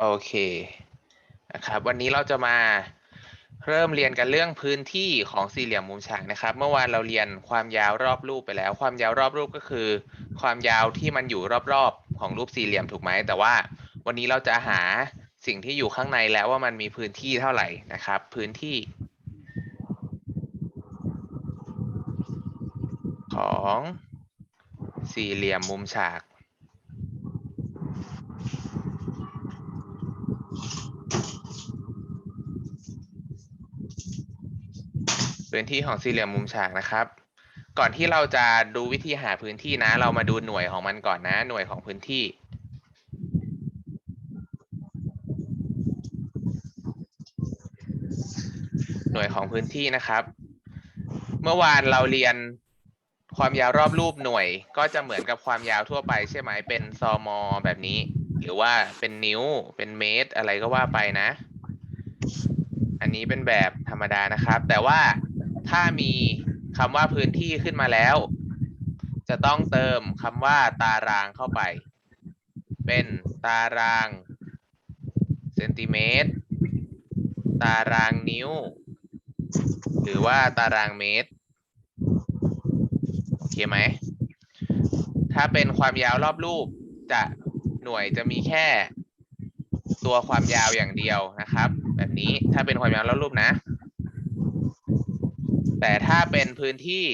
โอเคนะครับวันนี้เราจะมาเริ่มเรียนกันเรื่องพื้นที่ของสี่เหลี่ยมมุมฉากนะครับ เมื่อวานเราเรียนความยาวรอบรูปไปแล้ว ความยาวรอบรูปก็คือ ความยาวที่มันอยู่รอบๆของรูปสี่เหลี่ยมถูกไหมแต่ว่า วันนี้เราจะหาสิ่งที่อยู่ข้างในแล้วว่ามันมีพื้นที่เท่าไหร่นะครับ พื้นที่ ของสี่เหลี่ยมมุมฉาก พื้นที่ของสี่เหลี่ยมมุมฉากนะครับ ก่อนที่เราจะดูวิธีหาพื้นที่นะ เรามาดูหน่วยของมันก่อนนะ หน่วยของพื้นที่ หน่วยของพื้นที่นะครับ เมื่อวานเราเรียนความยาวรอบรูปหน่วย ก็จะเหมือนกับความยาวทั่วไปใช่ไหมเป็นซอมอแบบนี้ หรือว่าเป็นนิ้วเป็นเมตร อะไรก็ว่าไปนะอันนี้เป็นแบบธรรมดานะครับ แต่ว่า ถ้ามีคำว่าพื้นที่ขึ้นมาแล้ว จะต้องเติมคำว่าตารางเข้าไป เป็นตารางเซนติเมตร ตารางนิ้ว หรือว่าตารางเมตร โอเคไหม ถ้าเป็นความยาวรอบรูปจะหน่วยจะมีแค่ตัวความยาวอย่างเดียวนะครับ แบบนี้ถ้าเป็นความยาวรอบรูปนะ แต่ถ้าเป็นพื้นที่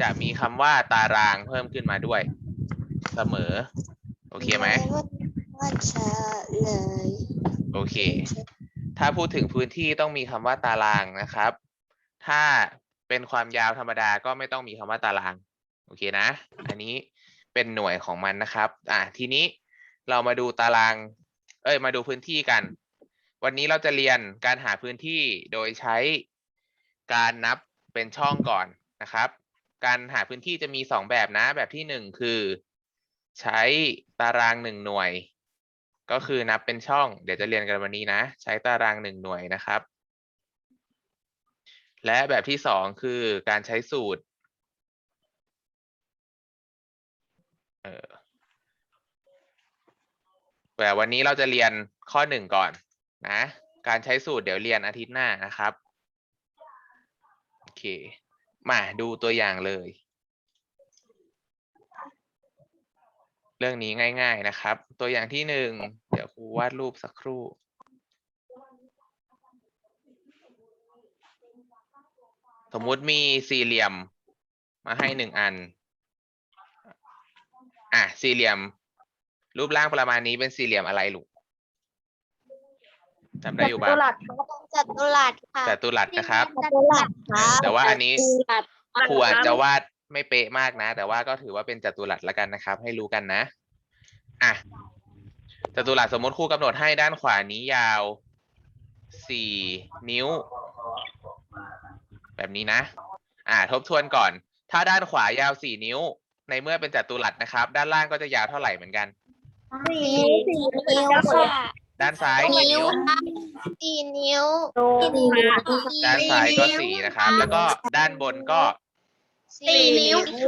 จะมีคำว่าตารางเพิ่มขึ้นมาด้วย เสมอ โอเคไหมว่าจะเลยโอเค ถ้าพูดถึงพื้นที่ต้องมีคำว่าตารางนะครับ ถ้าเป็นความยาวธรรมดาก็ไม่ต้องมีคำว่าตาราง โอเคนะ อันนี้เป็นหน่วยของมันนะครับ อะทีนี้เรามาดูตาราง เอ้ย มาดูพื้นที่กัน วันนี้เราจะเรียนการหาพื้นที่โดยใช้ การนับเป็นช่องก่อนนะครับ การหาพื้นที่จะมีสองแบบนะ แบบที่หนึ่งคือ ใช้ตารางหนึ่งหน่วย ก็คือนับเป็นช่อง เดี๋ยวจะเรียนกันวันนี้นะ ใช้ตารางหนึ่งหน่วยนะครับ และแบบที่สองคือการใช้สูตรแต่วันนี้เราจะเรียนข้อหนึ่งก่อนนะ การใช้สูตรเดี๋ยวเรียนอาทิตย์หน้านะครับ เค มาดูตัวอย่างเลย เรื่องนี้ง่าย ๆนะครับ ตัวอย่างที่หนึ่งเดี๋ยวครูวาดรูปสักครู่สมมุติมีสี่เหลี่ยมมาให้หนึ่งอัน อะ สี่เหลี่ยม รูปร่างประมาณนี้เป็นสี่เหลี่ยมอะไรลูก จำได้อยู่บ้างจัตุรัสค่ะแต่ตุรัสนะครับ จัตุรัสครับแต่ว่าอันนี้จัตุรัสครูอาจจะวาดไม่เป๊ะมากนะ แต่ว่าก็ถือว่าเป็นจัตุรัสละกันนะครับ ให้รู้กันนะอะจัตุรัสสมมติครูกำหนดให้ด้านขวานี้ยาวสี่นิ้ว แบบนี้นะ อ่า ทบทวนก่อน ถ้าด้านขวายาวสี่นิ้ว ในเมื่อเป็นจัตุรัสนะครับ ด้านล่างก็จะยาวเท่าไหร่เหมือนกันสี่นิ้วค่ะ ด้านซ้ายกี่นิ้วสี่นิ้วด้านซ้ายก็สี่นะครับ แล้วก็ด้านบนก็สี่นิ้วสี่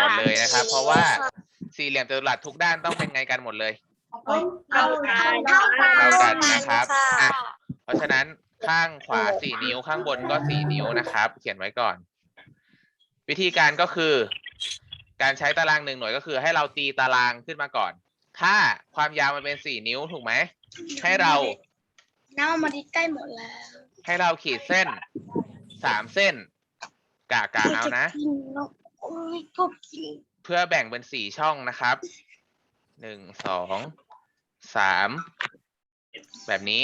หมดเลยนะครับ เพราะว่าสี่เหลี่ยมจัตุรัสทุกด้านต้องเป็นไงกันหมดเลยเท่ากันเท่ากันนะครับอะเพราะฉะนั้นข้างขวาสี่นิ้วข้างบนก็สี่นิ้วนะครับ เขียนไว้ก่อน วิธีการก็คือ การใช้ตารางหนึ่งหน่วยก็คือ ให้เราตีตารางขึ้นมาก่อน ถ้าความยาวมันเป็นสี่นิ้วถูกไหม ให้เราน้ำมันที่ใกล้หมดแล้ว ให้เราขีดเส้นสามเส้นกะกะเอานะโอ้ยก็กินเพื่อแบ่งเป็นสี่ช่องนะครับหนึ่งสองสามแบบนี้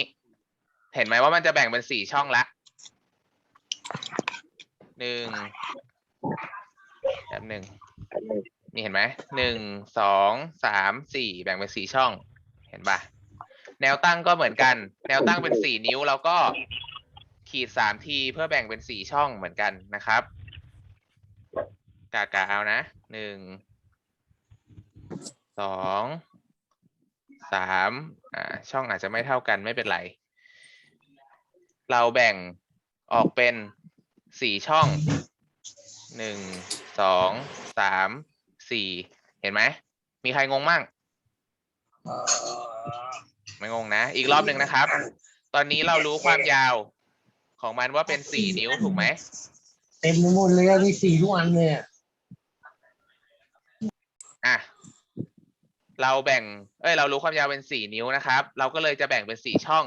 เห็นไหมว่ามันจะแบ่งเป็นสี่ช่องละหนึ่งแบบหนึ่งนี่เห็นไหมหนึ่งสองสามสี่แบ่งเป็นสี่ช่อง เห็นปะ แนวตั้งก็เหมือนกัน แนวตั้งเป็นสี่นิ้วเราก็ขีดสามทีเพื่อแบ่งเป็นสี่ช่องเหมือนกันนะครับกากาเอานะหนึ่งสองสามอ่าช่องอาจจะไม่เท่ากันไม่เป็นไร เราแบ่งออกเป็นสี่ช่องหนึ่งสองสามสี่เห็นไหม มีใครงงมั่ง ไม่งงนะ อีกรอบหนึ่งนะครับ ตอนนี้เรารู้ความยาวของมันว่าเป็นสี่นิ้วถูกไหมเต็มไปหมดเลยอะมีสี่ทุกอันเลยอะอะเราแบ่ง เอ้ย เรารู้ความยาวเป็นสี่นิ้วนะครับ เราก็เลยจะแบ่งเป็นสี่ช่อง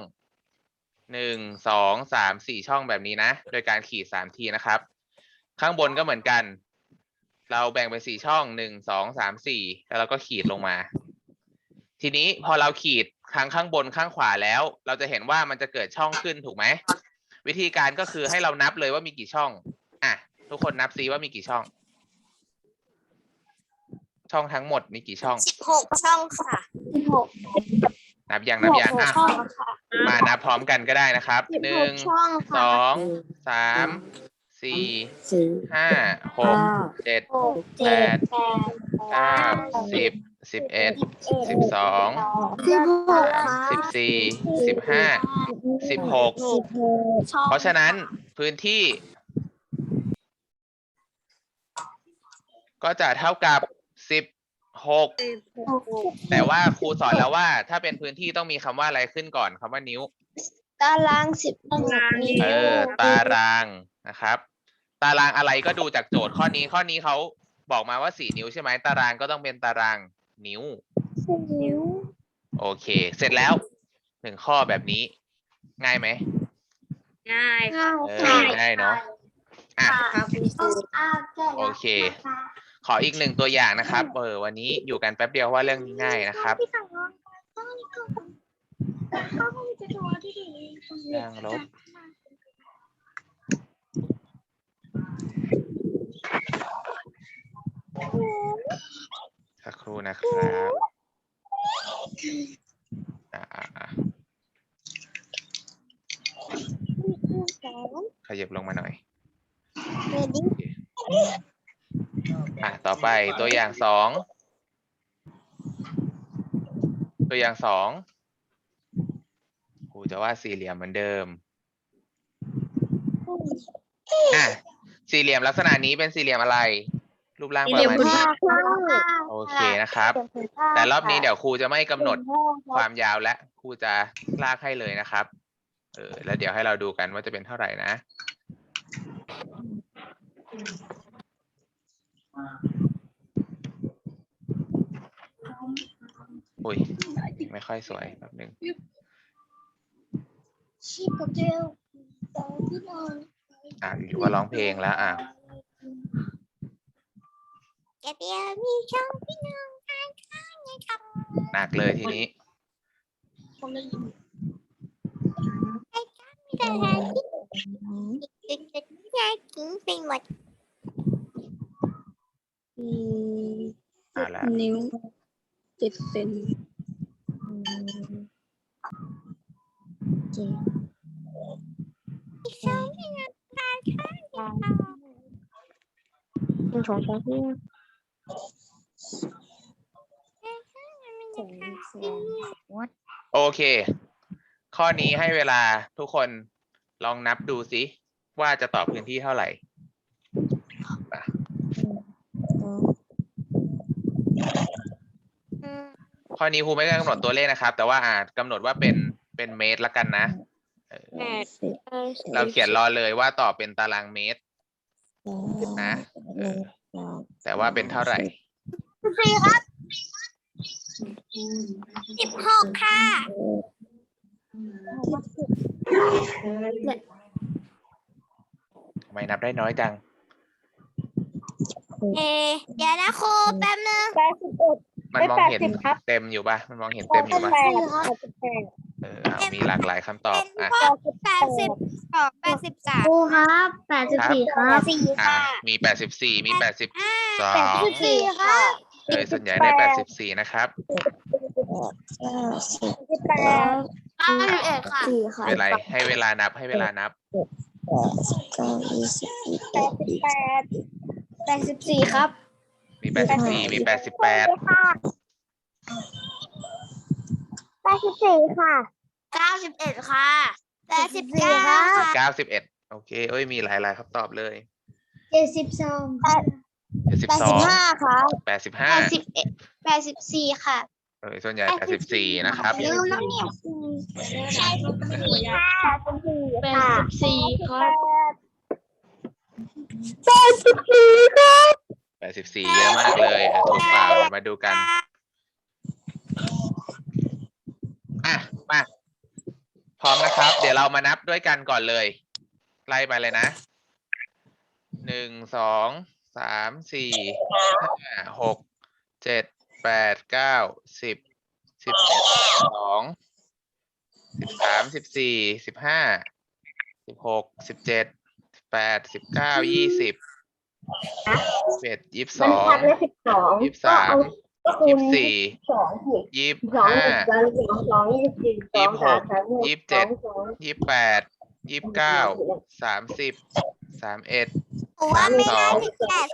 หนึ่งสองสามสี่ช่องแบบนี้นะ โดยการขีดสามทีนะครับ ข้างบนก็เหมือนกัน เราแบ่งเป็นสี่ช่องหนึ่งสองสามสี่แล้วเราก็ขีดลงมา ทีนี้พอเราขีด ทั้งข้างบนข้างขวาแล้ว เราจะเห็นว่ามันจะเกิดช่องขึ้นถูกไหม วิธีการก็คือให้เรานับเลยว่ามีกี่ช่อง อะ ทุกคนนับซิว่ามีกี่ช่อง ช่องทั้งหมดมีกี่ช่องสิบหกช่องค่ะสิบหกนับยังนับยังอะช่องค่ะมานับพร้อมกันก็ได้นะครับสิบหหนึ่งกช่องสค่ะองสามสี่สี่ห้าหกเจ็ดหกเจ็ดแปดเก้าสิบ สิบเอ็ดสิบสองสิบหกสามสิบสี่สิบห้าสิบหกสิบหกช่องเพราะฉะนั้นพื้นที่ ก็จะเท่ากับสิบหกแต่ว่าครูสอนแล้วว่า ถ้าเป็นพื้นที่ต้องมีคำว่าอะไรขึ้นก่อนคำว่านิ้ว ตารางสิบหกนิ้วเออตารางนะครับ ตารางอะไรก็ดูจากโจทย์ข้อนี้ข้อนี้เขาบอกมาว่าสี่นิ้วใช่ไหมตารางก็ต้องเป็นตาราง นิ้ว สี่นิ้วโอเค เสร็จแล้วหนึ่งข้อแบบนี้ ง่ายไหมง่ายเออง่ายเนาะอะโอเคขออีกหนึ่งตัวอย่างนะครับเออวันนี้อยู่กันแป๊บเดียวว่าเรื่องนี้ง่ายนะครับยางลบ สักครู่นะครับอ่าอ่าอ่าขยับลงมาหน่อยอะต่อไปตัวอย่างสอง ตัวอย่างสองครูจะวาดสี่เหลี่ยมเหมือนเดิมอะสี่เหลี่ยมลักษณะนี้เป็นสี่เหลี่ยมอะไร รูปร่างประมาณนี้โอเคนะครับ แต่รอบนี้เดี๋ยวครูจะไม่กำหนดความยาวและครูจะลากให้เลยนะครับเออแล้วเดี๋ยวให้เราดูกันว่าจะเป็นเท่าไหร่นะอุ้ยไม่ค่อยสวยแบบนึงชีพกับเจลสองที่นอนอะอยู่ว่าร้องเพลงแล้วอะ แกเดียวมีช่องพี่น้องทานข้าวในช่องหนักเลยทีนี้คนละยินแต่เด็กๆยายกินไปหมดอะแล้วนิ้วเจ็ดเซนเจ็ดช่องพี่น้องทานข้าวในช่อง หนึ่งสองสามสี่ส องสามโอเค ข้อนี้ให้เวลาทุกคนลองนับดูสิว่าจะตอบพื้นที่เท่าไหร่ ข้อนี้ครูไม่ได้กำหนดตัวเลขนะครับ แต่ว่าอาจกำหนดว่าเป็นเป็นเมตรละกันนะเออแปดสิบเราเขียนรอเลยว่าตอบเป็นตารางเมตรนะเออแต่ว่าเป็นเท่าไหร่ สี่ครับ สิบหกค่ะทำไมนับได้น้อยจัง เอเดี๋ยวนะครูแป๊บนึงแปดสิบเอ็ด มันมองเห็นไม่80ครับ เต็มอยู่ปะมันมองเห็นเต็มอยู่ปะแปดแปดสิบแปดเออเอามีหลากหลายคำตอบอะแปดสิบสองแปดสิบสามครูครับแปดสิบสี่ครับ สี่อะค่ะมีแปดสิบสี่มีแปดสิบสอแปดงสิบสี่ค่ะ เออส่วนใหญ่ได้แปดสิบสี่นะครับเก้าสิบสิบแปดเก้าสิบเอ็ดค่ะสี่ค่ะเป็นไรให้เวลานับให้เวลานับ แปดสิบเก้ายี่สิบยี่สิบแปดสิบแปดแปดสิบสี่ครับมีแปดสิบสี่มีแปดสิบแปดแปดสิบสี่ค่ะเก้าสิบเอ็ดค่ะแปดสิบเก้าค่ะเก้าสิบเอ็ดโอเคเอ้ยมีหลายหลายๆคำตอบเลย เจ็ดสิบสองค่ะ เจ็ดสิบแปดสอสิบงห้าค่ะแปดสิบแปห้าดสิบเอ็ดแปดสิบสี่ค่ะเออส่วนใหญ่แปดสิบสี่นะครับลืมแล้วเนี่ยใช่ค่ะเป็นสี่แปค่ะดสิบสี่ครับแปดสิบสี่ครับแปดสิบสี่เยอะมากเลยอะถูกเปล่ามาดูกันอะมาพร้อมนะครับ เดี๋ยวเรามานับด้วยกันก่อนเลย ไล่ไปเลยนะหนึ่งสอง สามสี่ห้าหกเจ็ดแปดเก้าสิบสิบเอ็ดสิบสองสิบสามสิบสี่สิบห้าสิบหกสิบเจ็ดสิบแปดสิบเก้ายี่สิบสิบเอ็ดยี่สิบสองสิบสองยี่สิบสามยี่สิบสี่สองสิบยี่สิบสองห้าสองสองสองยี่สิบสี่สองสามสามหกยี่สิบเจ็ดสองยี่สิบแปดยี่สิบเก้าสามสิบสามเอ็ด สามสอง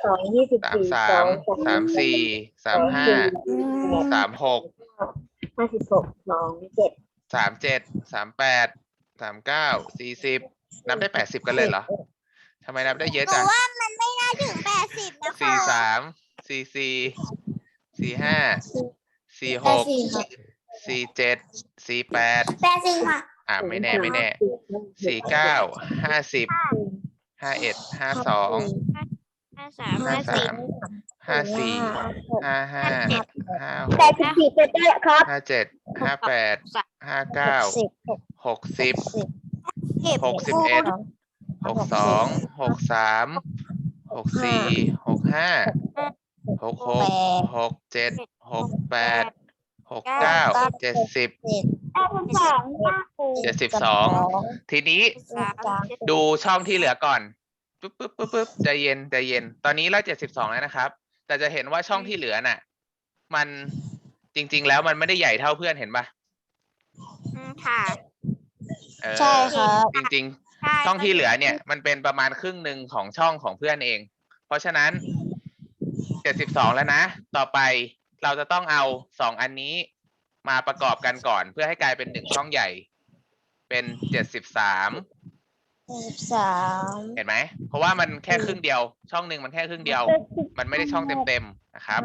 สองยี่สิบสามสี่สาสอมงสามสี่สามห้าสามหกห้าสิบหกสองเจ็ดสามเจ็ดสามแปดสามเก้าสี่สิบนับได้แปดสิบกันเลยเหรอทำไมนับได้เยอะจังว่ามันไม่น่าถึงแปดสิบนะสี่สามสี่สี่สี่ห้าสี่หกสี่เจ็ดสี่แปดแปดสิบค่ะอ่าไม่แน่ไม่แน่สี่เก้าห้าสิบ ห้าเอ็ดห้าสองห้าสามห้าสามห้าสี่ห้าห้าห้าหแปดกสิบสี่เป็นได้ครับห้าเจ็ดห้าแปดห้าเก้าหกสิบหกสิบเอ็ดหกสองหกสามหกสี่หกห้าหกหกหกเจ็ดหกแปด หกเก้าเจ็ดสิบแปดสิบสองค่ะครูเจ็ดสิบสองทีนี้ดูช่องที่เหลือก่อนปึ๊บปึ๊บปึ๊บปึ๊บใจเย็นใจเย็น ตอนนี้เราเจ็ดสิบสองแล้วนะครับ แต่จะเห็นว่าช่องที่เหลือน่ะ มันจริง ๆ แล้วมันไม่ได้ใหญ่เท่าเพื่อนเห็นปะอืมค่ะเออใช่ครับจริงใช่ๆช่องที่เหลือเนี่ย มันเป็นประมาณครึ่งหนึ่งของช่องของเพื่อนเอง เพราะฉะนั้นเจ็ดสิบสองแล้วนะ ต่อไป เราจะต้องเอาสองอันนี้มาประกอบกันก่อน เพื่อให้กลายเป็นหนึ่งช่องใหญ่ เป็นเจ็ดสิบสามสิบสามเห็นไหม เพราะว่ามันแค่ครึ่งเดียว ช่องหนึ่งมันแค่ครึ่งเดียว มันไม่ได้ช่องเต็มๆนะครับ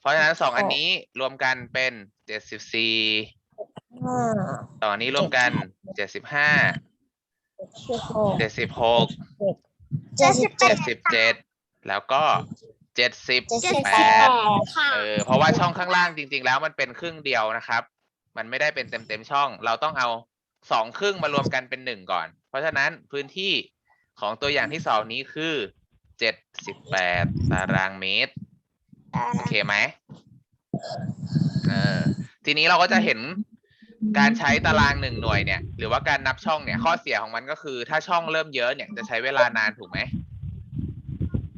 เพราะฉะนั้นสองอันนี้รวมกันเป็นเจ็ดสิบสี่ห้าต่อนนี้รวมกันเจ็ดสิบห้าสิบหกเจ็ดสิบหกเจ็ดสิบเจ็เจ็ดดสิบเจ็ดแล้วก็ เจ็ดสิบเจ็ดสิบแปแปดดค่ะ เออเพราะว่าช่องข้างล่างจริง ๆ แล้วมันเป็นครึ่งเดียวนะครับ มันไม่ได้เป็นเต็มเต็มๆช่อง เราต้องเอาสองครึ่งมารวมกันเป็นหนึ่งก่อน เพราะฉะนั้นพื้นที่ของตัวอย่างที่สองนี้คือเจ็ดสิบแปดตารางเมตร โอเคไหมเออ ทีนี้เราก็จะเห็นการใช้ตารางหนึ่งหน่วยเนี่ย หรือว่าการนับช่องเนี่ย ข้อเสียของมันก็คือ ถ้าช่องเริ่มเยอะเนี่ยจะใช้เวลานานถูกไหม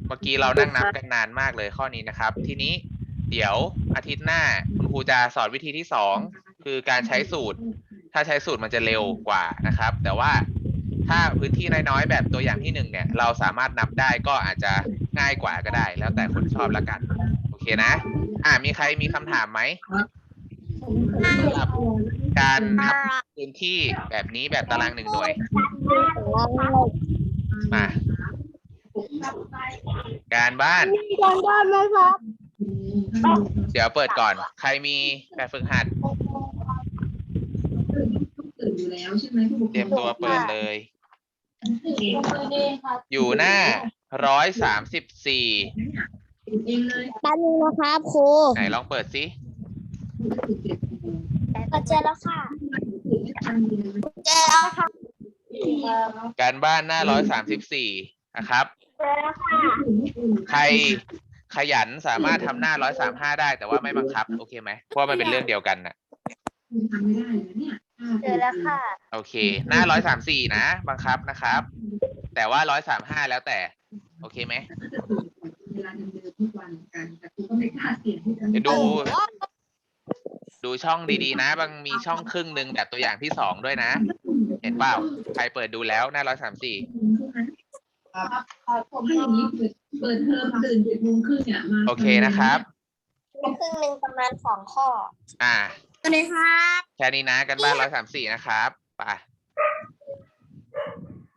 เมื่อกี้เรานั่งนับกันนานมากเลยข้อนี้นะครับ ทีนี้เดี๋ยวอาทิตย์หน้าคุณครูจะสอนวิธีที่สองคือการใช้สูตร ถ้าใช้สูตรมันจะเร็วกว่านะครับ แต่ว่าถ้าพื้นที่น้อยๆแบบตัวอย่างที่หนึ่งเนี่ย เราสามารถนับได้ก็อาจจะง่ายกว่าก็ได้ แล้วแต่คนชอบละกัน โอเคนะ อ่ามีใครมีคำถามไหมสำหรับการนับพื้นที่แบบนี้แบบตารางหนึ่งหน่วยมา การบ้าน มีการบ้านไหมครับ เดี๋ยวเปิดก่อน ใครมีแบบฝึกหัด ตื่นอยู่แล้วใช่ไหมผู้ปกครอง เตรียมตัวเปิดเลย อยู่หน้าร้อยสามสิบสี่ตื่นเองเลยแป๊บนึงนะครับครูไหนลองเปิดสิตื่นเจ็ดโมงก็เจอแล้วค่ะตื่นไม่ทันเลยเจอแล้วค่ะ การบ้านหน้าร้อยสามสิบสี่นะครับเจอ แล้วค่ะใครขยันสามารถทำหน้าร้อยสามห้าได้แต่ว่าไม่บังคับ โอเคไหมเพราะว่ามันเป็นเรื่องเดียวกันนะทำไม่ได้เลยเนี่ยเจอแล้วค่ะ โอเค หน้าร้อยสามสี่นะ บังคับนะครับ แต่ว่าร้อยสามห้าแล้วแต่ โอเคไหมก็จะตื่นก่อนเวลาเดิมๆทุกวันกันแต่ครูก็ไม่กล้าเสี่ยงที่จะเดี๋ยวดู ดูช่องดีๆ นะ บางมีช่องครึ่งหนึ่งแบบตัวอย่างที่สองด้วยนะ เห็นเปล่า ใครเปิดดูแล้วหน้าร้อยสามสี่ ผมให้อย่างนี้เปิดเปิดเทอมตื่นเจ็ดโมงครึ่งเนี่ยมาโอเคนะครับ ครึ่งหนึ่งประมาณสองข้ออ่า สวัสดีครับแค่นี้นะกันบ้านร้อยสามสี่นะครับไป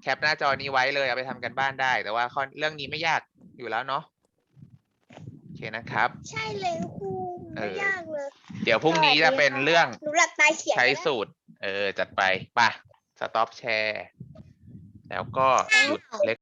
แคปหน้าจอนี้ไว้เลยเอาไปทำกันบ้านได้ แต่ว่าข้อเรื่องนี้ไม่ยากอยู่แล้วเนาะโอเคนะครับ ใช่เลยครูเอไม่อยากเลย เดี๋ยวพรุ่งนี้จะเป็นเรื่องหนูหลับตาเขียนใช้ก็ได้สูตร เออ จัดไปป่ะ สต็อปแชร์ แล้วก็หยุดเล็ก